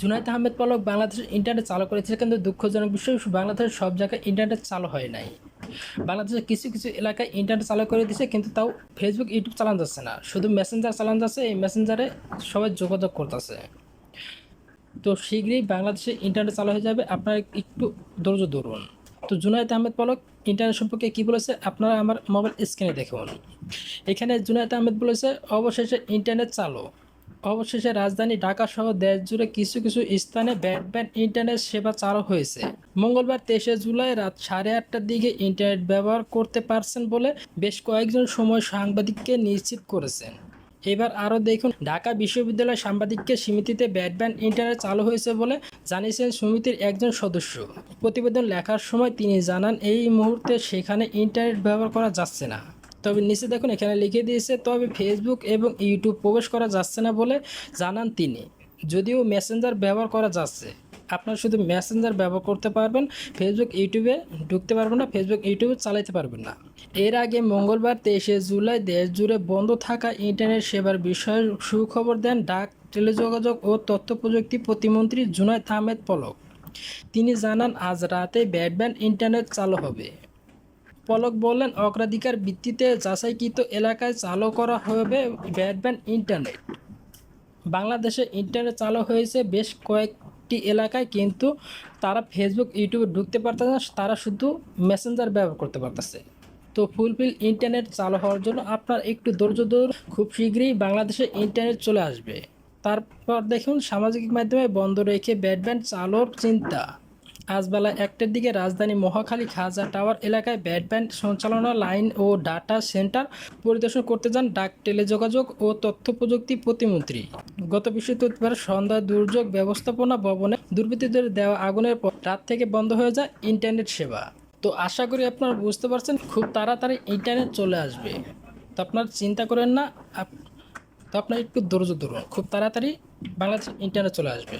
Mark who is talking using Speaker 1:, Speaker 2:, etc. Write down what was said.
Speaker 1: জুনাইদ আহমেদ পলক বাংলাদেশের ইন্টারনেট চালু করেছে, কিন্তু দুঃখজনক বিষয় বাংলাদেশের সব জায়গায় ইন্টারনেট চালু হয় নাই। বাংলাদেশের কিছু কিছু এলাকায় ইন্টারনেট চালু করে দিছে, কিন্তু তাও ফেসবুক ইউটিউব চালানো যাচ্ছে না। শুধু মেসেঞ্জার চালানো যাচ্ছে, এই মেসেঞ্জারে সবাই যোগাযোগ করতেছে। তো শীঘ্রই বাংলাদেশে ইন্টারনেট চালু হয়ে যাবে, আপনারা একটু ধৈর্য ধরুন। তো জুনায়েদ আহমেদ পলক ইন্টারনেট সম্পর্কে কী বলেছে, আপনারা আমার মোবাইল স্ক্রিনে দেখুন। এখানে জুনায়েদ আহমেদ বলেছে, অবশেষে ইন্টারনেট চালু। অবশেষে রাজধানী ঢাকা সহ দেশ জুড়ে কিছু কিছু স্থানে ব্যান্ড ইন্টারনেট সেবা চালু হয়েছে। মঙ্গলবার তেইশে জুলাই রাত সাড়ে আটটার দিকে ইন্টারনেট ব্যবহার করতে পারছেন বলে বেশ কয়েকজন সময় সাংবাদিককে নিশ্চিত করেছেন। এবার আরও দেখুন, ঢাকা বিশ্ববিদ্যালয় সাংবাদিককে সমিতিতে ব্যাডব্যান্ড ইন্টারনেট চালু হয়েছে বলে জানিয়েছেন সমিতির একজন সদস্য। প্রতিবেদন লেখার সময় তিনি জানান, এই মুহূর্তে সেখানে ইন্টারনেট ব্যবহার করা যাচ্ছে না। তবে নিচে দেখুন, এখানে লিখে দিয়েছে, তবে ফেসবুক এবং ইউটিউব প্রবেশ করা যাচ্ছে না বলে জানান তিনি। যদিও মেসেঞ্জার ব্যবহার করা যাচ্ছে। আপনারা শুধু মেসেঞ্জার ব্যবহার করতে পারবেন ফেসবুক ইউটিউবে ঢুকতে পারবেন না ফেসবুক ইউটিউবে চালাতে পারবেন না। এর আগে মঙ্গলবার তেইশে জুলাই দেশ জুড়ে বন্ধ থাকা ইন্টারনেট সেবার বিষয়ে সুখবর দেন ডাক, টেলিযোগাযোগ ও তথ্য প্রযুক্তি প্রতিমন্ত্রী জুনায়দ আহমেদ পলক। তিনি জানান, আজ রাতে ব্যাডব্যান্ড ইন্টারনেট চালু হবে। পলক বললেন, অগ্রাধিকার ভিত্তিতে যাচাইকৃত এলাকায় চালু করা হবে ব্রডব্যান্ড ইন্টারনেট। বাংলাদেশে ইন্টারনেট চালু হয়েছে বেশ কয়েকটি এলাকায়, কিন্তু তারা ফেসবুক, ইউটিউবে ঢুকতে পারতেছে না, তারা শুধু মেসেঞ্জার ব্যবহার করতে পারতেছে। তো ফুলফিল ইন্টারনেট চালু হওয়ার জন্য আপনার একটু ধৈর্য ধরুন। খুব শীঘ্রই বাংলাদেশে ইন্টারনেট চলে আসবে। তারপর দেখুন, সামাজিক মাধ্যমে বন্ধ রেখে ব্যাডব্যান্ড চালুর চিন্তা। আজ বেলা একটার দিকে রাজধানী মহাখালী খাজা টাওয়ার এলাকায় ব্যাডব্যান্ড সঞ্চালনা লাইন ও ডাটা সেন্টার পরিদর্শন করতে যান ডাক টেলিযোগাযোগ ও তথ্য প্রযুক্তি প্রতিমন্ত্রী। গত বৃহস্পতিবার সন্ধ্যা দুর্যোগ ব্যবস্থাপনা ভবনে দুর্বৃত্তদের দেওয়া আগুনের পর রাত থেকে বন্ধ হয়ে যায় ইন্টারনেট সেবা। তো আশা করি আপনারা বুঝতে পারছেন, খুব তাড়াতাড়ি ইন্টারনেট চলে আসবে। তো আপনারা চিন্তা করেন না তো আপনার একটু ধৈর্য ধরুন, খুব তাড়াতাড়ি বাংলাদেশ ইন্টারনেট চলে আসবে।